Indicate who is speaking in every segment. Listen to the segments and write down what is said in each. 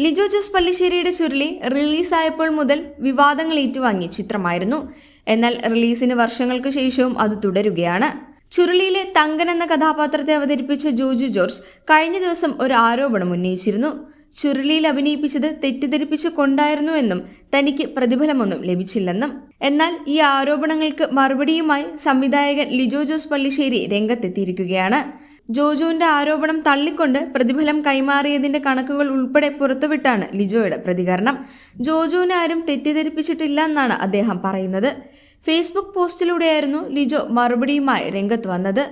Speaker 1: ലിജോ ജോസ് പള്ളിശ്ശേരിയുടെ ചുരുളി റിലീസായപ്പോൾ മുതൽ വിവാദങ്ങൾ ഏറ്റുവാങ്ങിയ ചിത്രമായിരുന്നു. എന്നാൽ റിലീസിന് വർഷങ്ങൾക്ക് ശേഷവും അത് തുടരുകയാണ്. ചുരുളിയിലെ തങ്കൻ എന്ന കഥാപാത്രത്തെ അവതരിപ്പിച്ച ജോജു ജോർജ് കഴിഞ്ഞ ദിവസം ഒരു ആരോപണം ഉന്നയിച്ചിരുന്നു. ചുരുളിയിൽ അഭിനയിപ്പിച്ചത് തെറ്റിദ്ധരിപ്പിച്ചു കൊണ്ടായിരുന്നുവെന്നും തനിക്ക് പ്രതിഫലമൊന്നും ലഭിച്ചില്ലെന്നും. എന്നാൽ ഈ ആരോപണങ്ങൾക്ക് മറുപടിയുമായി സംവിധായകൻ ലിജോ ജോസ് പള്ളിശ്ശേരി രംഗത്തെത്തിയിരിക്കുകയാണ്. ജോജുവിന്റെ ആരോപണം തള്ളിക്കൊണ്ട് പ്രതിഫലം കൈമാറിയതിന്റെ കണക്കുകൾ ഉൾപ്പെടെ പുറത്തുവിട്ടാണ് ലിജോയുടെ പ്രതികരണം. ജോജുവിനെ ആരും തെറ്റിദ്ധരിപ്പിച്ചിട്ടില്ല എന്നാണ് അദ്ദേഹം പറയുന്നത്. ഫേസ്ബുക്ക് പോസ്റ്റിലൂടെയായിരുന്നു ലിജോ മറുപടിയുമായി രംഗത്ത് വന്നത്.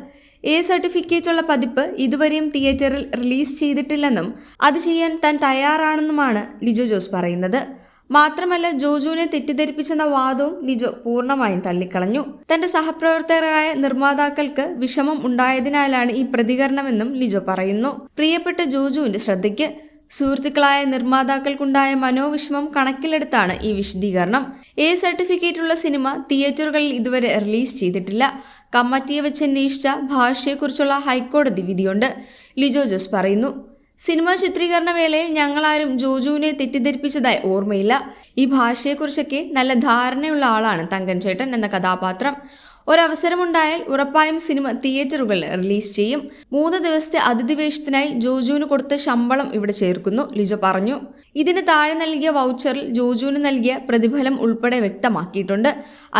Speaker 1: എ സർട്ടിഫിക്കറ്റുള്ള പതിപ്പ് ഇതുവരെയും തിയേറ്ററിൽ റിലീസ് ചെയ്തിട്ടില്ലെന്നും അത് ചെയ്യാൻ താൻ തയ്യാറാണെന്നുമാണ് ലിജോ ജോസ് പറയുന്നത്. മാത്രമല്ല ജോജുവിനെ തെറ്റിദ്ധരിപ്പിച്ചെന്ന വാദവും ലിജോ പൂർണമായും തള്ളിക്കളഞ്ഞു. തന്റെ സഹപ്രവർത്തകരായ നിർമ്മാതാക്കൾക്ക് വിഷമം ഉണ്ടായതിനാലാണ് ഈ പ്രതികരണമെന്നും ലിജോ പറയുന്നു. പ്രിയപ്പെട്ട ജോജുവിന്റെ ശ്രദ്ധയ്ക്ക് സുഹൃത്തുക്കളായ നിർമ്മാതാക്കൾക്കുണ്ടായ മനോവിഷമം കണക്കിലെടുത്താണ് ഈ വിശദീകരണം. എ സർട്ടിഫിക്കറ്റുള്ള സിനിമ തിയേറ്ററുകളിൽ ഇതുവരെ റിലീസ് ചെയ്തിട്ടില്ല. കമ്മിറ്റിയെ വെച്ച് അന്വേഷിച്ച ഭാഷയെക്കുറിച്ചുള്ള ഹൈക്കോടതി വിധിയുണ്ട് ലിജോ ജോസ് പറയുന്നു. സിനിമാ ചിത്രീകരണ വേളയിൽ ഞങ്ങളാരും ജോജുവിനെ തെറ്റിദ്ധരിപ്പിച്ചതായി ഓർമ്മയില്ല. ഈ ഭാഷയെക്കുറിച്ചൊക്കെ നല്ല ധാരണയുള്ള ആളാണ് തങ്കൻ ചേട്ടൻ എന്ന കഥാപാത്രം. ഒരവസരമുണ്ടായാൽ ഉറപ്പായും സിനിമ തിയേറ്ററുകളിൽ റിലീസ് ചെയ്യും. മൂന്ന് ദിവസത്തെ അതിഥിവേഷത്തിനായി ജോജുവിന് കൊടുത്ത ശമ്പളം ഇവിടെ ചേർക്കുന്നു ലിജോ പറഞ്ഞു. ഇതിന് താഴെ നൽകിയ വൗച്ചറിൽ ജോജുവിന് നൽകിയ പ്രതിഫലം ഉൾപ്പെടെ വ്യക്തമാക്കിയിട്ടുണ്ട്.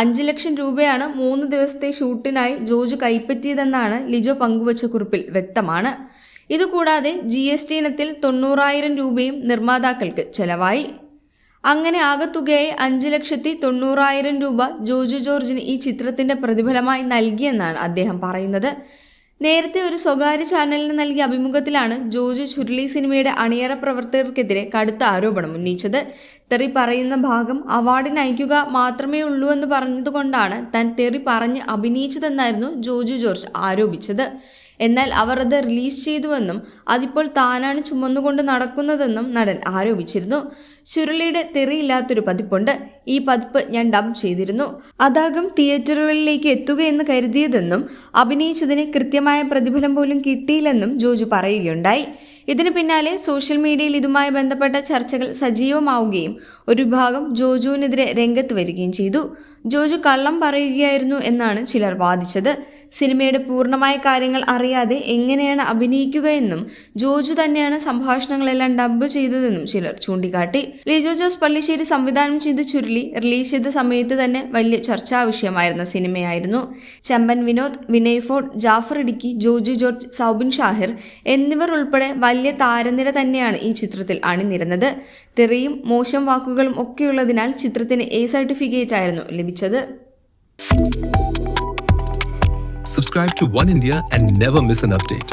Speaker 1: അഞ്ച് ലക്ഷം രൂപയാണ് മൂന്ന് ദിവസത്തെ ഷൂട്ടിനായി ജോജു കൈപ്പറ്റിയതെന്നാണ് ലിജോ പങ്കുവച്ച കുറിപ്പിൽ വ്യക്തമാണ്. ഇതുകൂടാതെ ജി എസ് ടി ഇനത്തിൽ തൊണ്ണൂറായിരം രൂപയും നിർമ്മാതാക്കൾക്ക് ചെലവായി. അങ്ങനെ ആകത്തുകയായി അഞ്ച് ലക്ഷത്തി തൊണ്ണൂറായിരം രൂപ ജോജു ജോർജിന് ഈ ചിത്രത്തിന്റെ പ്രതിഫലമായി നൽകിയെന്നാണ് അദ്ദേഹം പറയുന്നത്. നേരത്തെ ഒരു സ്വകാര്യ ചാനലിന് നൽകിയ അഭിമുഖത്തിലാണ് ജോജു ചുരുളി സിനിമയുടെ അണിയറ പ്രവർത്തകർക്കെതിരെ കടുത്ത ആരോപണം ഉന്നയിച്ചത്. തെറി പറയുന്ന ഭാഗം അവാർഡിന് അയക്കുക മാത്രമേ ഉള്ളൂ എന്ന് പറഞ്ഞതുകൊണ്ടാണ് താൻ തെറി പറഞ്ഞ് അഭിനയിച്ചതെന്നായിരുന്നു ജോജു ജോർജ് ആരോപിച്ചത്. എന്നാൽ അവർ അത് റിലീസ് ചെയ്തുവെന്നും അതിപ്പോൾ താനാണ് ചുമന്നുകൊണ്ട് നടക്കുന്നതെന്നും നടൻ ആരോപിച്ചിരുന്നു. ചുരുളിയുടെ തെറിയില്ലാത്തൊരു പതിപ്പുണ്ട്. ഈ പതിപ്പ് ഞാൻ ഡബ് ചെയ്തിരുന്നു. അതാകും തിയേറ്ററുകളിലേക്ക് എത്തുകയെന്ന് കരുതിയതെന്നും അഭിനയിച്ചതിന് കൃത്യമായ പ്രതിഫലം പോലും കിട്ടിയില്ലെന്നും ജോജു പറയുകയുണ്ടായി. ഇതിന് പിന്നാലെ സോഷ്യൽ മീഡിയയിൽ ഇതുമായി ബന്ധപ്പെട്ട ചർച്ചകൾ സജീവമാവുകയും ഒരു വിഭാഗം ജോജുവിനെതിരെ രംഗത്ത് വരികയും ചെയ്തു. ജോജു കള്ളം പറയുകയായിരുന്നു എന്നാണ് ചിലർ വാദിച്ചത്. സിനിമയുടെ പൂർണമായ കാര്യങ്ങൾ അറിയാതെ എങ്ങനെയാണ് അഭിനയിക്കുകയെന്നും ജോജു തന്നെയാണ് സംഭാഷണങ്ങളെല്ലാം ഡബ് ചെയ്തതെന്നും ചിലർ ചൂണ്ടിക്കാട്ടി. ലിജോ ജോസ് പള്ളിശ്ശേരി സംവിധാനം ചെയ്ത് ചുരുളി റിലീസ് ചെയ്ത സമയത്ത് തന്നെ വലിയ ചർച്ചാ വിഷയമായിരുന്ന സിനിമയായിരുന്നു. ചമ്പൻ വിനോദ് വിനയ് ഫോർഡ് ജാഫർ ഇടുക്കി ജോജു ജോർജ് സൗബിൻ ഷാഹിർ എന്നിവർ ഉൾപ്പെടെ വലിയ താരനിര തന്നെയാണ് ഈ ചിത്രത്തിൽ അണിനിരുന്നത്. തെറിയും മോശം വാക്കുകളും ഒക്കെയുള്ളതിനാൽ ചിത്രത്തിന് എ സർട്ടിഫിക്കറ്റ് ആയിരുന്നു ലഭിച്ചത്
Speaker 2: Subscribe to One India and never miss an update.